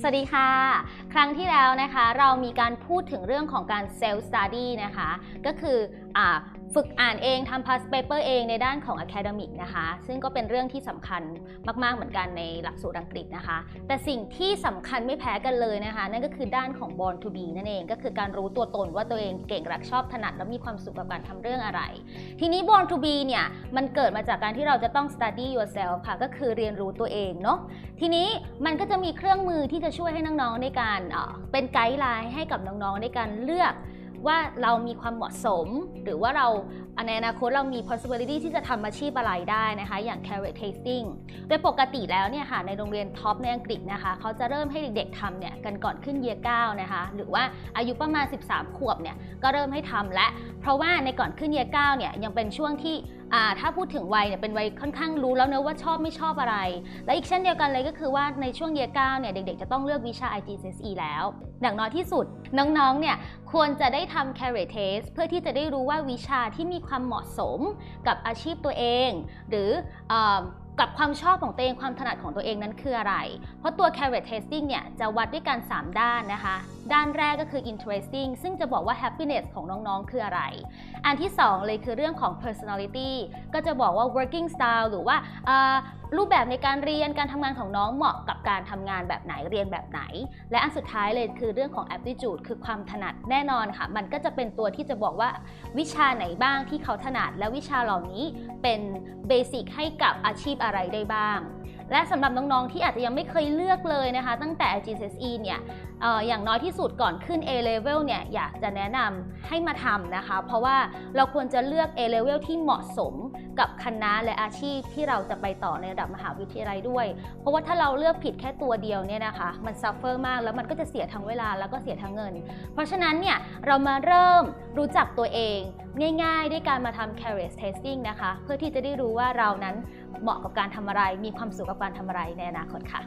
สวัสดีค่ะ ครั้งที่แล้วนะคะเรามีการพูดถึงเรื่องของการเซลล์สตาดี้นะคะ ก็คืออ ฝึกอ่านเองทำ past paper เองในด้านของ academic นะคะ ซึ่งก็เป็นเรื่องที่สำคัญมาก ๆ เหมือนกันในหลักสูตรอังกฤษนะคะ แต่สิ่งที่สำคัญไม่แพ้กันเลยนะคะ นั่นก็คือด้านของ born to be นั่นเอง ก็คือการรู้ตัวตนว่าตัวเองเก่งรักชอบถนัด และมีความสุขกับการทำเรื่องอะไร ทีนี้ born to be เนี่ย มันเกิดมาจากการที่เราจะต้อง study yourself ค่ะ ก็คือเรียนรู้ตัวเองเนาะ ทีนี้มันก็จะมีเครื่องมือที่จะช่วยให้น้อง ๆ ในการเป็นไกด์ไลน์ให้กับน้อง ๆ ในการเลือก ว่าเรามีความเหมาะสม หรือว่าเราในอนาคตเรามี possibility ที่จะทำอาชีพอะไรได้นะคะ อย่าง career tasting โดยปกติแล้วเนี่ยค่ะในโรงเรียนท็อปในอังกฤษนะคะเขาจะเริ่มให้เด็กๆทำเนี่ยกันก่อนขึ้นเยีย9นะคะหรือว่าอายุประมาณ 13 ขวบเนี่ยก็เริ่มให้ทำและ เพราะว่าในก่อนขึ้นเยีย9เนี่ยยังเป็นช่วงที่ ถ้าพูดถึงวัยเนี่ยเป็นวัยค่อนข้างรู้แล้วเนะว่าชอบไม่ชอบอะไร และอีกเช่นเดียวกันเลยก็คือว่าในช่วงเยีย9เก้าเนี่ยเด็กๆ จะต้องเลือกวิชา IGCSE แล้วอย่างน้อยที่สุด น้องๆ เนี่ยควรจะได้ทำ career test เพื่อที่จะได้รู้ว่าวิชาที่มีความเหมาะสมกับอาชีพตัวเอง หรืออ กับความชอบของตัวเองความถนัดของตัวเองนั้นคืออะไร เพราะตัว Carrot testing เนี่ยจะวัดด้วยกัน 3 ด้านนะคะ ด้านแรกก็คือ interesting ซึ่งจะบอกว่า happiness ของน้องๆ คืออะไร อันที่ 2 เลยคือเรื่องของ personality ก็จะบอกว่า working style หรือว่า รูปแบบในการเรียนการทำงานของน้องเหมาะกับการทำงานแบบไหนเรียนแบบไหน และอันสุดท้ายเลยคือเรื่องของ aptitude คือความถนัดแน่นอนค่ะ มันก็จะเป็นตัวที่จะบอกว่าวิชาไหนบ้างที่เขาถนัดและวิชาเหล่านี้เป็นเบสิกให้กับอาชีพอะไรได้บ้าง และสำหรับน้องๆที่อาจจะยังไม่เคยเลือกเลยนะคะ ตั้งแต่ GCSE เนี่ยอออย่างน้อยที่สุดก่อนขึ้น A level เนี่ยอยากจะแนะนำให้มาทำนะคะ เพราะว่าเราควรจะเลือก A level ที่เหมาะสมกับคณะและอาชีพที่เราจะไปต่อในระดับมหาวิทยาลัยด้วย เพราะว่าถ้าเราเลือกผิดแค่ตัวเดียวเนี่ยนะคะมันซัฟเฟอร์มากแล้วมันก็จะเสียทั้งเวลาแล้วก็เสียทั้งเงิน เพราะฉะนั้นเนี่ยเรามาเริ่มรู้จักตัวเอง ง่ายๆ ด้วยการมาทำ career testing นะคะ เพื่อที่จะได้รู้ว่าเรานั้นเหมาะกับการทำอะไร มีความสุขกับการทำอะไรในอนาคตค่ะ